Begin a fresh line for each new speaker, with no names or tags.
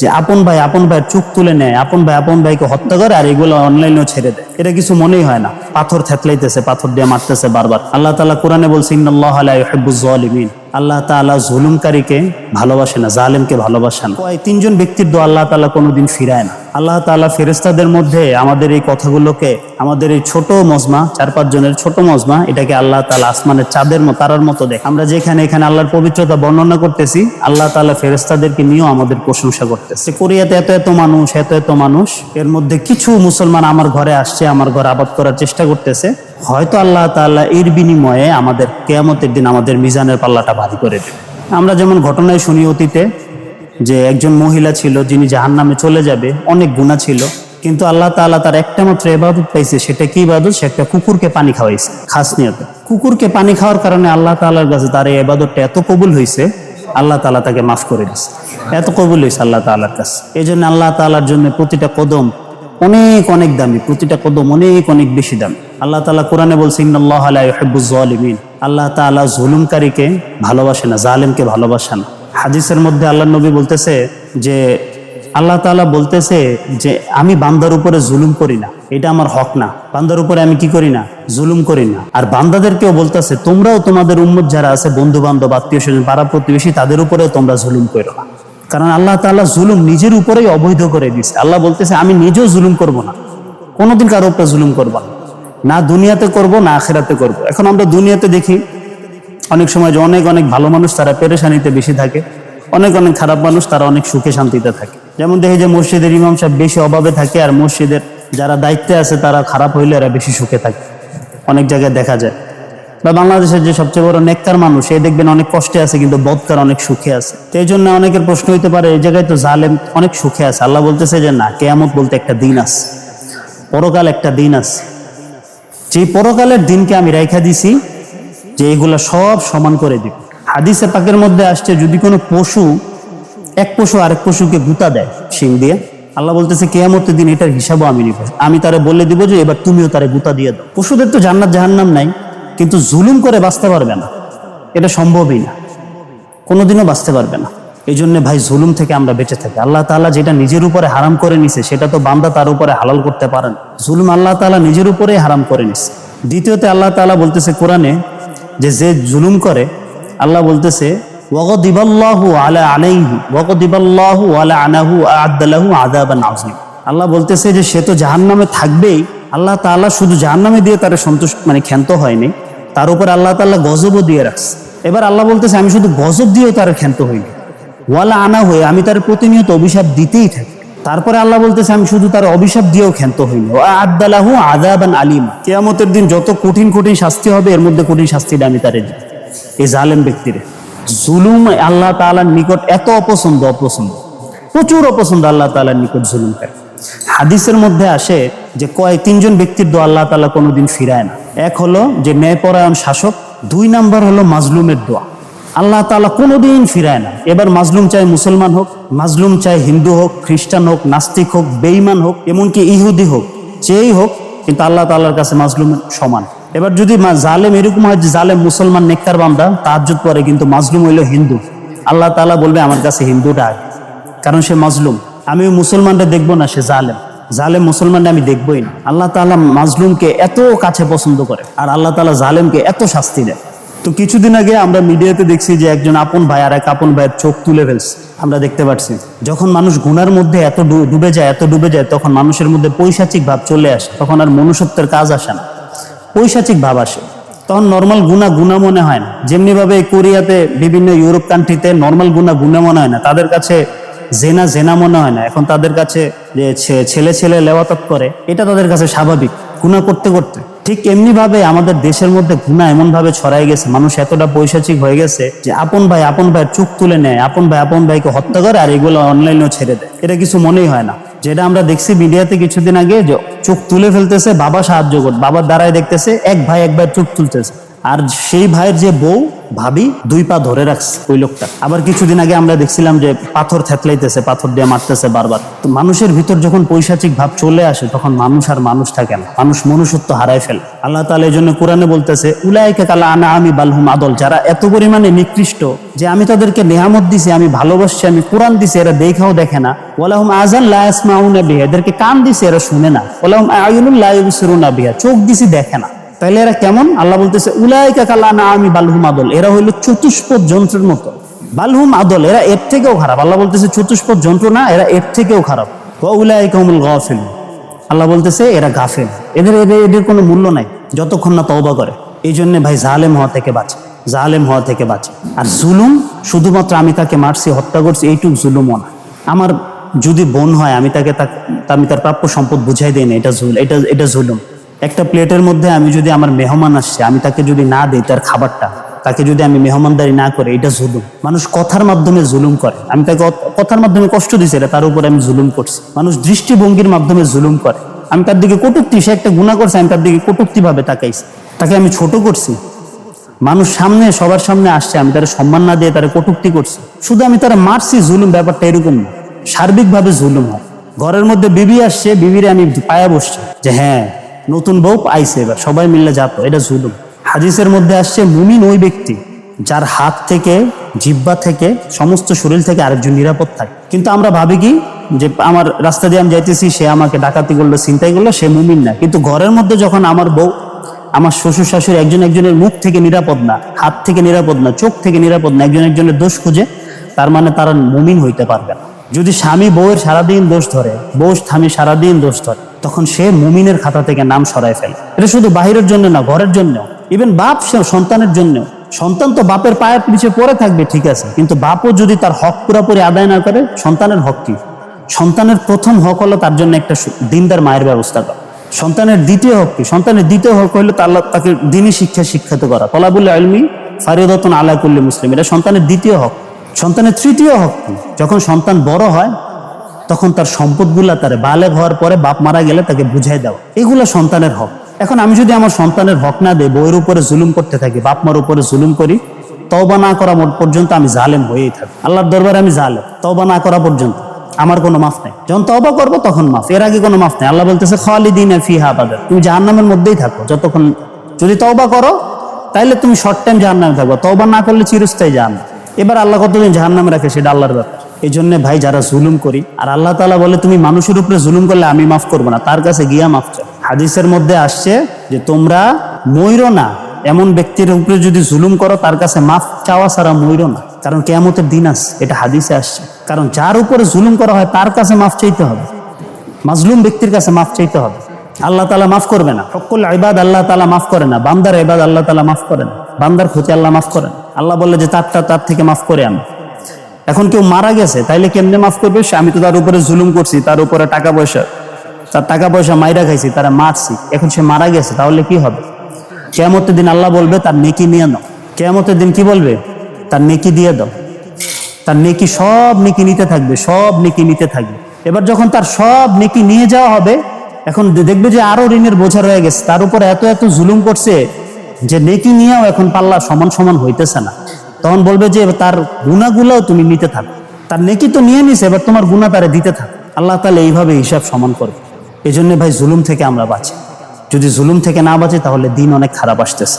যে আপন ভাই, আপন ভাইয়ের চোখ তুলে নেয়, আপন ভাই, আপন ভাইকে হত্যা করে আর এগুলো অনলাইনেও ছেড়ে দেয়। এটা কিছু মনেই হয় না। পাথর থেতলাইতেছে, পাথর দিয়ে মারতেছে বারবার। আল্লাহ তালা কোরআনে বলছে, ইন্নাল্লাহ আলা ইউহিব্বুজ জালিমিন আল্লাহ তালা জুলুমকারীকে ভালোবাসে না, জালেমকে ভালোবাসে না। তিনজন ব্যক্তির দোয়া আল্লাহ তালা কোনোদিন ফিরায় না। আল্লাহ তাআলা ফেরেশতাদের মধ্যে আমাদের এই কথাগুলোকে, আমাদের এই ছোট মজমা, চার পাঁচ জনের ছোট মজমা, এটাকে আল্লাহ তালা আসমানের চাঁদের মতো, তারার মতো দেখ। আমরা যেখানে এখানে আল্লাহর পবিত্রতা বর্ণনা করতেছি, আল্লাহ তাআলা ফেরেশতাদেরকে নিয়েও আমাদের প্রশংসা করতেছে। কোরিয়াতে এত এত মানুষ, এত এত মানুষ, এর মধ্যে কিছু মুসলমান আমার ঘরে আসছে, আমার ঘর আবাদ করার চেষ্টা করতেছে। হয়তো আল্লাহ তাআলা এর বিনিময়ে আমাদের কেয়ামতের দিন আমাদের মিজানের পাল্লাটা ভারী করে দেবে। আমরা যেমন ঘটনায় শুনি অতীতে যে একজন মহিলা ছিল যিনি জাহান নামে চলে যাবে, অনেক গুণা ছিল। কিন্তু আল্লাহ তাআলা তার একটা মাত্র এবাদত পাইছে, সেটা কি ইবাদত? সে একটা কুকুরকে পানি খাওয়াইছে, খাস নিয়তে। কুকুরকে পানি খাওয়ার কারণে আল্লাহ তাআলার কাছে তার এই এবাদতটা এত কবুল হয়েছে আল্লাহ তাআলা তাকে মাফ করে দিয়েছে এত কবুল হয়েছে আল্লাহ তাআলার কাছে। এই জন্য আল্লাহ তাআলার জন্য প্রতিটা কদম অনেক অনেক দামি, প্রতিটা কদম অনেক অনেক বেশি দামি। আল্লাহ তাআলা কোরআনে বলছে, ইন্নাল্লাহ লা ইউহিব্বুজ জালিমিন। আল্লাহ তাআলা জুলুমকারীকে ভালোবাসে না, জালেমকে ভালোবাসে না। হাদিসের মধ্যে আল্লাহ নবী বলতেছে যে, আল্লাহ তাআলা বলতেছে যে, আমি বান্দার উপরে জুলুম করি না। এটা আমার হক না। বান্দার উপরে আমি কি করি না? জুলুম করি না। আর বান্দাদেরকেও বলতেছে, তোমরাও তোমাদের উম্মত যারা আছে বন্ধু বান্ধব আত্মীয় স্বজন পাড়া প্রতিবেশী, তাদের উপরেও তোমরা জুলুম করো না। কারণ আল্লাহ তাআলা জুলুম নিজের উপরেই অবৈধ করে দিছে আল্লাহ বলতেছে, আমি নিজেও জুলুম করব না। কোনোদিন কারও উপরে জুলুম করব না। না দুনিয়াতে করব, না আখেরাতে করব। এখন আমরা দুনিয়াতে দেখি অনেক সময় যে অনেক অনেক ভালো মানুষ তারা পেরেশানিতে বেশি থাকে। অনেক অনেক খারাপ মানুষ তারা অনেক সুখে শান্তিতে থাকে। যেমন দেখে যে মসজিদের ইমাম সাহেব বেশি অভাবে থাকে আর মসজিদের যারা দায়িত্বে আছে তারা খারাপ হইলে এরা বেশি সুখে থাকে। অনেক জায়গায় দেখা যায়। বা বাংলাদেশের যে সবচেয়ে বড় নেককার মানুষ এই দেখবেন অনেক কষ্টে আছে কিন্তু বদকার অনেক সুখে আছে। এই জন্য অনেকের প্রশ্ন হইতে পারে, এই জায়গায় তো জালেম অনেক সুখে আছে। আল্লাহ বলতেছে যে না, কেয়ামত বলতে একটা দিন আছে। পরকাল একটা দিন আছে। যে পরকালের দিনকে আমি রেখা দিছি যে এগুলা সব সমান করে দিব। হাদিসে পাকের মধ্যে আসছে, যদি কোনো পশু, এক পশু আরেক পশুকে গুতা দেয় শিং দিয়ে, আল্লাহ বলতেছে, কেয়ামতের দিন এটার হিসাবও আমি নিব। আমি তারে বলে দিব যে, এবার তুমিও তারে গুতা দিয়ে দাও। পশুদের তো জান্নাত জাহান্নাম নাই, কিন্তু জুলুম করে বাঁচতে পারবে না। এটা সম্ভবই না। কোনোদিনও বাঁচতে পারবে না। এই জন্য ভাই, জুলুম থেকে আমরা বেঁচে থাকি। আল্লাহ তাআলা যেটা নিজের উপরে হারাম করে নিছে, সেটা তো বান্দা তার উপরে হালাল করতে পারেন জুলুম আল্লাহ তাআলা নিজের উপরেই হারাম করে নিছে। দ্বিতীয়তে আল্লাহ তাআলা বলতেছে কোরআনে যে যে জুলুম করে, আল্লাহ বলতেছে আলা আলা আনাহু আযীম। আল্লাহ বলতেছে যে সে তো জাহান্নামে থাকবেই, আল্লাহ তাআলা শুধু জাহান্নামে দিয়ে তার সন্তুষ্ট মানে ক্ষান্ত হয়নি, তার উপর আল্লাহ তাআলা গজবও দিয়ে রাখছে। এবার আল্লাহ বলতেছে, আমি শুধু গজব দিয়েও তার ক্ষান্ত হইনি। ওয়ালা আনা হয়ে আমি তার প্রতিনিয়ত অভিশাপ দিতেই থাকি। তারপরে আল্লাহ বলতেছে, আমি শুধু তার অভিশাপ দিয়েও ক্ষান্ত হইনি। আদালাহু আদাবান আলিম। কেয়ামতের দিন যত কঠিন কঠিন শাস্তি হবে, এর মধ্যে কঠিন শাস্তিটা আমি তারে এই জালেম ব্যক্তিরে জুলুম আল্লাহ তাআলার নিকট এত অপছন্দ অপছন্দ। প্রচুর অপছন্দ আল্লাহ তাআলার নিকট জুলুম করে। হাদিসের মধ্যে আসে যে কয়, তিনজন ব্যক্তির দোয়া আল্লাহ তাআলা কোনোদিন ফিরায় না। এক হলো যে ন্যায়পরায়ণ শাসক, দুই নাম্বার হলো মাজলুমের দোয়া। আল্লাহ তাআলা কোনোদিন ফিরায় না। এবার মাজলুম চাই মুসলমান হোক, মাজলুম চাই হিন্দু হোক, খ্রিস্টান হোক, নাস্তিক হোক, বেঈমান হোক, এমনকি ইহুদি হোক, যেই হোক, কিন্তু আল্লাহ তাআলার কাছে মাজলুম সমান। এবার যদি জালেম এরকম হয় যে জালেম মুসলমান নেককার বান্দা, তাহাজ্জুদ পরে কিন্তু মাজলুম হইল হিন্দু। আল্লাহ তাআলা বলবে, আমার কাছে হিন্দুটা আগে কারণ সে মাজলুম। আমি মুসলমানটা দেখব না, সে জালেম। জালেম মুসলমানটা আমি দেখবোই না। আল্লাহ তাআলা মাজলুমকে এত কাছে পছন্দ করে, আর আল্লাহ তালা জালেমকে এত শাস্তি দেয়। তো কিছুদিন আগে আমরা মিডিয়াতে দেখছি যে একজন আপন ভাই আর এক আপন ভাইয়ের চোখ তুলে ফেলছে। আমরা দেখতে পাচ্ছি, যখন মানুষ গুনার মধ্যে এত ডুবে যায়, এত ডুবে যায়, তখন মানুষের মধ্যে পৈশাচিক ভাব চলে আসে। তখন আর মনুষ্যত্বের কাজ আসে না। পৈশাচিক ভাব আসে। তখন নর্মাল গুণা গুণা মনে হয় না। যেমনি ভাবে কোরিয়াতে বিভিন্ন ইউরোপ কান্ট্রিতে নর্মাল গুণা গুণা মনে হয় না। তাদের কাছে জেনা জেনা মনে হয় না। এখন তাদের কাছে যে ছেলে ছেলে লেওয়াতত করে, এটা তাদের কাছে স্বাভাবিক। গুণা করতে করতে। ঠিক এমনিভাবে আমাদের দেশের মধ্যে ঘুণা এমনভাবে ছড়াই গেছে, মানুষ এতটা পৈশাচিক হয়ে গেছে যে আপন ভাই আপন ভাই চুপ তুলে নেয়, আপন ভাই আপন ভাইকে হত্যা করে আর এগুলো অনলাইনেও ছেড়ে দেয়। এটা কিছু মনেই হয় না। যেটা আমরা দেখছি মিডিয়াতে কিছুদিন আগে চোখ তুলে ফেলতেছে, বাবা সাহায্য কর, বাবার দ্বারাই দেখতেছে, এক ভাই এক ভাই চোখ তুলতেছে। আর সেই ভাইয়ের যে বউ, ভাবি দুই পা ধরে রাখছে ওই লোকটা। আবার কিছুদিন আগে আমরা দেখছিলাম যে পাথর থেতলাইতেছে, পাথর দিয়ে মারতেছে বারবার। তো মানুষের ভিতর যখন পৈশাচিক ভাব চলে আসে, তখন মানুষ আর মানুষ থাকে না। মানুষ মনুষ্যত্ব হারায় ফেলে। আল্লাহ তালা এই জন্য কোরআনে বলতেছে, উলাইকে কালা আনা আমি বালহুম আদল। যারা এত পরিমাণে নিকৃষ্ট যে আমি তাদেরকে নেহামত দিছি, আমি ভালোবাসছি, আমি কোরআন দিছি, এরা দেখাও দেখে না। ওলাহুম আজান লায়াসমাউনা বিহা। এদেরকে কান দিছি, এরা শুনে না। ওলাহুম আয়ুনুল লাইবসিরুনা বিহা। চোখ দিছি দেখে না। তাইলে এরা কেমন? আল্লাহ বলতেছে, উলাইকা কালা না আমি বালহুম আদল। এরা হইল চতুষ্পদ যন্ত্রের মতো। বালহুম আদল, এরা এর থেকেও খারাপ। আল্লাহ বলতেছে, চতুষ্পদ যন্ত্র না, এরা এর থেকেও খারাপ। উলাইকামুল গাফিল আল্লাহ বলতেছে, এরা গাফেল। এদের এদের এদের কোনো মূল্য নাই, যতক্ষণ না তওবা করে। এই জন্য ভাই জালেম হওয়া থেকে বাঁচে, জালেম হওয়া থেকে বাঁচে। আর জুলুম, শুধুমাত্র আমি তাকে মারছি, হত্যা করছি, এইটুক জুলুমও না। আমার যদি বোন হয়, আমি তাকে তাক- আমি তার প্রাপ্য সম্পদ বুঝাই দিই না, এটা জুল, এটা এটা জুলুম। একটা প্লেটের মধ্যে আমি যদি আমার মেহমান আসছে, আমি তাকে যদি না দিই তার খাবারটা, তাকে যদি আমি মেহমানদারি না করে, এটা জুলুম। মানুষ কথার মাধ্যমে জুলুম করে। আমি তাকে কথার মাধ্যমে কষ্ট দিছি, এটা তার উপরে আমি জুলুম করছি। মানুষ দৃষ্টিভঙ্গির মাধ্যমে জুলুম করে। আমি তার দিকে কটুক্তি, সে একটা গুণা করছে, আমি তার দিকে কটুক্তি ভাবে তাকাইছি। তাকে আমি ছোট করছি। মানুষ সামনে, সবার সামনে আসছে, আমি তার সম্মান না দিয়ে তারা কটুক্তি করছি। শুধু আমি তারা মারছি, জুলুম ব্যাপারটা এরকম না। সার্বিকভাবে জুলুম হয়। ঘরের মধ্যে বিবি আসছে, বিবিরে আমি পায়া বসছি যে হ্যাঁ নতুন বউ আইছে এবার, সবাই মিলে যাতো এটা জুলুম। হাদিসের মধ্যে আসছে, মুমিন ওই ব্যক্তি যার হাত থেকে জিব্বা থেকে, সমস্ত শরীর থেকে আরেকজন নিরাপদ থাকে। কিন্তু আমরা ভাবি কি, যে আমার রাস্তা দিয়ে আমি যাইতেছি, সে আমাকে ডাকাতি করল চিন্তাই করল, সে মুমিন না। কিন্তু ঘরের মধ্যে যখন আমার বউ, আমার শ্বশুর শাশুড়ি একজন একজনের মুখ থেকে নিরাপদ না, হাত থেকে নিরাপদ না, চোখ থেকে নিরাপদ না, একজন একজনের দোষ খুঁজে, তার মানে তারা মুমিন হইতে পারবে না। যদি স্বামী বউয়ের সারাদিন দোষ ধরে, বউ স্বামী সারাদিন দোষ ধরে, তখন সে মুমিনের খাতা থেকে নাম সরায় ফেলে। এটা শুধু বাহিরের জন্য না, ঘরের জন্য ইভেন বাপ সে সন্তানের জন্য সন্তান তো বাপের পায়ের নিচে পড়ে থাকবে, ঠিক আছে। কিন্তু বাপও যদি তার হক পুরোপুরি আদায় না করে, সন্তানের হক কি? সন্তানের প্রথম হক হলো তার জন্য একটা দিনদার মায়ের ব্যবস্থা করা। সন্তানের দ্বিতীয় হক কি? সন্তানের দ্বিতীয় হক হলো তার তাকে দিনী শিক্ষা শিক্ষিত করা। তলাবুল আলমি ফারিদতন আলা কুল্লি মুসলিম। এটা সন্তানের দ্বিতীয় হক। সন্তানের তৃতীয় হক কি? যখন সন্তান বড় হয়, তখন তার সম্পদগুলা তার বালেগ হওয়ার পরে বাপ মারা গেলে তাকে বুঝাই দেওয়া। এগুলো সন্তানের হক। এখন আমি যদি আমার সন্তানের হক না দেই বইয়ের উপরে জুলুম করতে থাকি, বাপ মার উপরে জুলুম করি তবা না করা পর্যন্ত আমি জালেম হয়েই থাকি। আল্লাহর দরবারে আমি জালেম। তবা না করা পর্যন্ত আমার কোনো মাফ নাই। যখন তবা করব, তখন মাফ। এর আগে কোনো মাফ নাই। আল্লাহ বলতেছে, খালিদিন ফিহা আবাদা তুমি জাহান্নামের মধ্যেই থাকো। যতক্ষণ যদি তওবা করো, তাইলে তুমি শর্ট টাইম জাহান্নামে থাকব তবা না করলে চিরস্থায়ী জাহান্নাম। এবার আল্লাহ কতদিন জাহান্নামে রাখে সেটা আল্লাহর ব্যাপার। এই জন্য ভাই যারা জুলুম করি, আর আল্লাহ তাআলা বলে, তুমি মানুষের উপরে জুলুম করলে আমি মাফ করব না, তার কাছে গিয়া মাফ চাও। হাদিসের মধ্যে আসছে যে, তোমরা ময়ূর না। এমন ব্যক্তির উপরে যদি জুলুম করো, তার কাছে মাফ চাওয়া ছাড়া ময়ূর না। কারণ কেয়ামতের দিন আছে এটা হাদিসে আসছে। কারণ যার উপরে জুলুম করা হয়, তার কাছে মাফ চাইতে হবে। মাজলুম ব্যক্তির কাছে মাফ চাইতে হবে। আল্লাহ তালা মাফ করবে না। সকল ইবাদ আল্লাহ তালা মাফ করে না। বান্দার ইবাদ আল্লাহ তালা মাফ করে না। বান্দার ক্ষতি আল্লাহ মাফ করেন আল্লাহ বললে যে তারটা তার থেকে মাফ করে আমি এখন কেউ মারা গেছে, তাইলে কেমনে মাফ করবে? সে আমি তো তার উপরে জুলুম করছি, তার উপরে টাকা পয়সা তার টাকা পয়সা মাইরা খাইছি, তারা মারছি। এখন সে মারা গেছে, তাহলে কি হবে? কেয়ামতের দিন আল্লাহ বলবে, তার নেকি নিয়ে নাও। কেয়ামতের দিন কি বলবে? তার নেকি দিয়ে দাও। তার নেকি সব নেকি নিতে থাকবে, সব নেকি নিতে থাকবে। এবার যখন তার সব নেকি নিয়ে যাওয়া হবে, এখন দেখবে যে আরও ঋণের বোঝা রয়ে গেছে। তার উপর এত এত জুলুম করছে যে নেকি নিয়েও এখন পাল্লা সমান সমান হইতেছে না। তখন বলবে যে তার গুণাগুলাও তুমি নিতে থাকো। তার নেকি তো নিয়ে নিছে, এবার তোমার গুণা তারে দিতে থাকো। আল্লাহ তাহলে এইভাবে হিসাব সমান করবে। এই ভাই জুলুম থেকে আমরা বাঁচি। যদি জুলুম থেকে না বাঁচি, তাহলে দিন অনেক খারাপ আসতেছে।